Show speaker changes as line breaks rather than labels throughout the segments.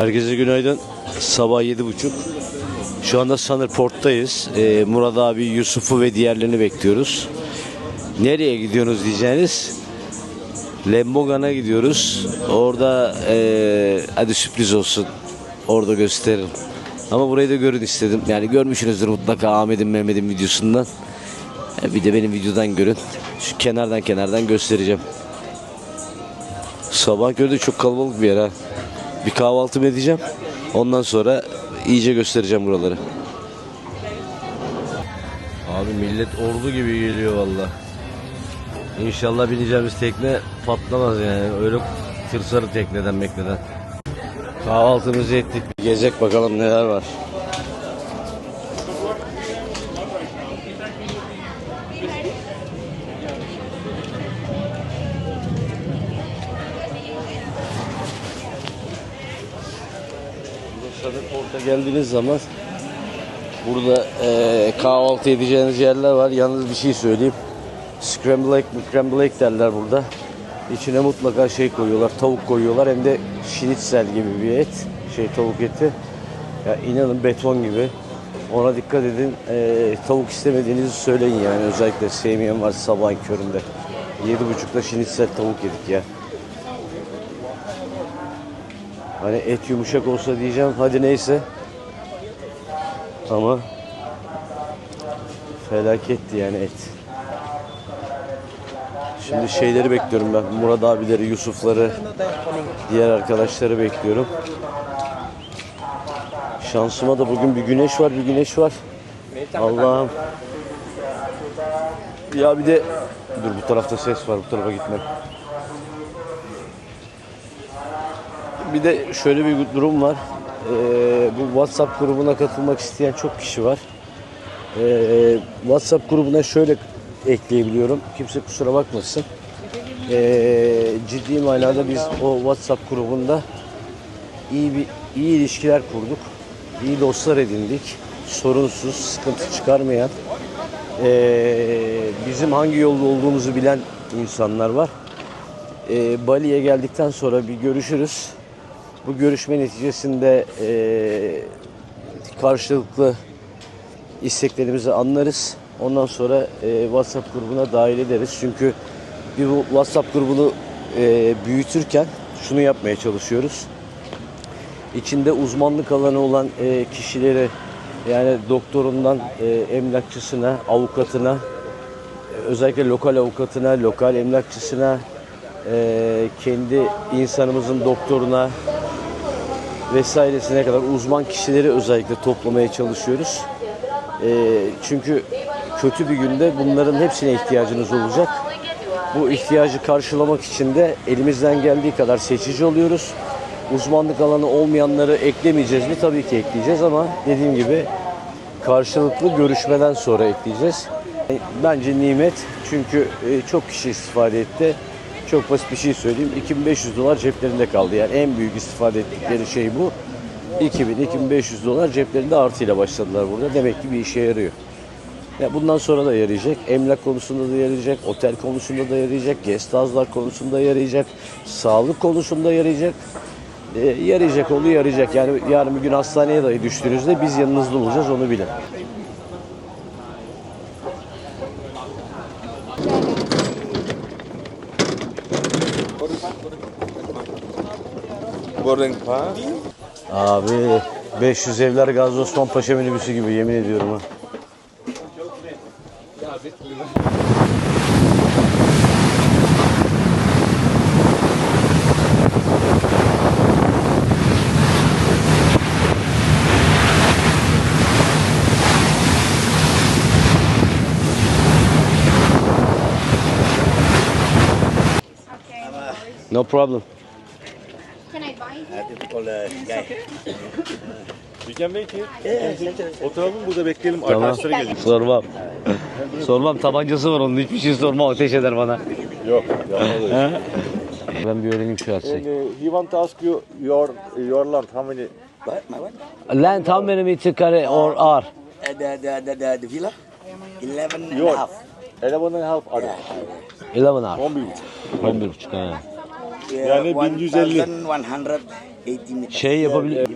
Herkese günaydın. Sabah yedi buçuk. Şu anda Sanır Port'tayız. Ee, Murat abi, Yusuf'u ve diğerlerini bekliyoruz. Nereye gidiyorsunuz diyeceğiniz. Lembogan'a gidiyoruz. Orada ee, hadi sürpriz olsun. Orada gösteririm. Ama burayı da görün istedim. Yani görmüşsünüzdür mutlaka Ahmet'in Mehmet'in videosundan. E, Bir de benim videodan görün. Şu kenardan kenardan göstereceğim. Sabah gördük çok kalabalık bir yer ha. Bir kahvaltı edeceğim. Ondan sonra iyice göstereceğim buraları. Abi millet ordu gibi geliyor valla. İnşallah bineceğimiz tekne patlamaz yani. Öyle tırsarı tekneden mekleden. Kahvaltımızı ettik. Gezek bakalım neler var. Bursa'da Port'a geldiğiniz zaman burada eee, kahvaltı edeceğiniz yerler var. Yalnız bir şey söyleyeyim. Scramble egg, scramble egg derler burada. İçine mutlaka şey koyuyorlar, tavuk koyuyorlar hem de schnitzel gibi bir et. Şey tavuk eti. Ya inanın beton gibi. Ona dikkat edin. Eee, tavuk istemediğinizi söyleyin yani. Özellikle sevmeyen var sabahın köründe. Yedi buçukta schnitzel tavuk yedik ya. Hani et yumuşak olsa diyeceğim. Hadi neyse. Ama felaketti yani et. Şimdi şeyleri bekliyorum ben. Murat abileri, Yusufları, diğer arkadaşları bekliyorum. Şansıma da bugün bir güneş var, bir güneş var. Allah'ım. Ya bir de dur bu tarafta ses var, bu tarafa gitmem. Bir de şöyle bir durum var. Ee, bu WhatsApp grubuna katılmak isteyen çok kişi var. Ee, WhatsApp grubuna şöyle ekleyebiliyorum. Kimse kusura bakmasın. Ee, ciddi manada biz o WhatsApp grubunda iyi bir iyi ilişkiler kurduk. İyi dostlar edindik. Sorunsuz, sıkıntı çıkarmayan, ee, bizim hangi yolda olduğumuzu bilen insanlar var. Ee, Bali'ye geldikten sonra bir görüşürüz. Bu görüşme neticesinde ee, karşılıklı isteklerimizi anlarız. Ondan sonra e, WhatsApp grubuna dahil ederiz. Çünkü bir bu WhatsApp grubunu e, büyütürken şunu yapmaya çalışıyoruz. İçinde uzmanlık alanı olan e, kişileri yani doktorundan e, emlakçısına, avukatına, e, özellikle lokal avukatına, lokal emlakçısına, e, kendi insanımızın doktoruna vesairesine kadar uzman kişileri özellikle toplamaya çalışıyoruz. E, çünkü kötü bir günde bunların hepsine ihtiyacınız olacak. Bu ihtiyacı karşılamak için de elimizden geldiği kadar seçici oluyoruz. Uzmanlık alanı olmayanları eklemeyeceğiz mi? Tabii ki ekleyeceğiz ama dediğim gibi karşılıklı görüşmeden sonra ekleyeceğiz. Bence nimet çünkü e, çok kişi istifade etti. Çok basit bir şey söyleyeyim. 2500 dolar ceplerinde kaldı. Yani en büyük istifade ettikleri şey bu. 2000-2500 dolar ceplerinde artıyla başladılar burada. Demek ki bir işe yarıyor. Ya bundan sonra da yarayacak. Emlak konusunda da yarayacak. Otel konusunda da yarayacak. Guest house'lar konusunda yarayacak. Sağlık konusunda yarayacak. Ee, yarayacak oldu yarayacak. Yani yarın bir gün hastaneye dahi düştüğünüzde biz yanınızda olacağız onu bilin.
Boarding pass.
Abi 500 evler Gazi Osman Paşa minibüsü gibi yemin ediyorum ha. No problem.
Can I buy?
We can wait here. Oturalım burada bekleyelim.
Tamam.
Arkadaşları gelecek.
Sormam. sormam tabancası var onun hiçbir şey sormam ateş eder bana.
Yok. yapmalıyız.
He? Ben bir öğreneyim şu
uh, he want to ask you your your land how many
Land how many meter carry or are?
Uh, the, the, the, the, the villa? 11 and a half.
11 and a half are.
11 are.
11.
11 buçuk.
Yani 1150.
1180 80 meters.
Şey yapabilir.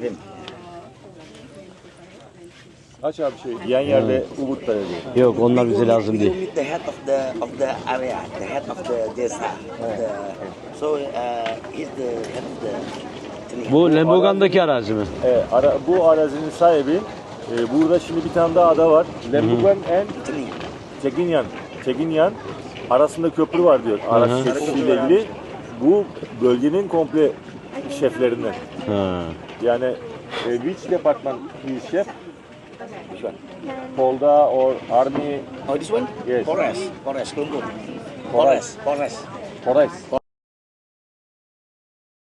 Kaç abi şey? Yan yerde Ubud Dayalı.
Yok onlar bize lazım değil.
the head of the of the area, the head of the desa. So uh, he's the head of the.
Bu Lembogan'daki arazi mi?
Evet, ara, bu arazinin sahibi. e, burada şimdi bir tane daha ada var. Lembugan and
Tini.
Çekinyan. Çekinyan arasında köprü var diyor. Araç şefliğiyle ilgili. Bu bölgenin komple şeflerinden.
Ha.
Yani e, which department is chef?
One?
Polda or army?
Oh, this one?
Yes.
Forest. Forest. Kelungkung. Forest. Forest.
Forest.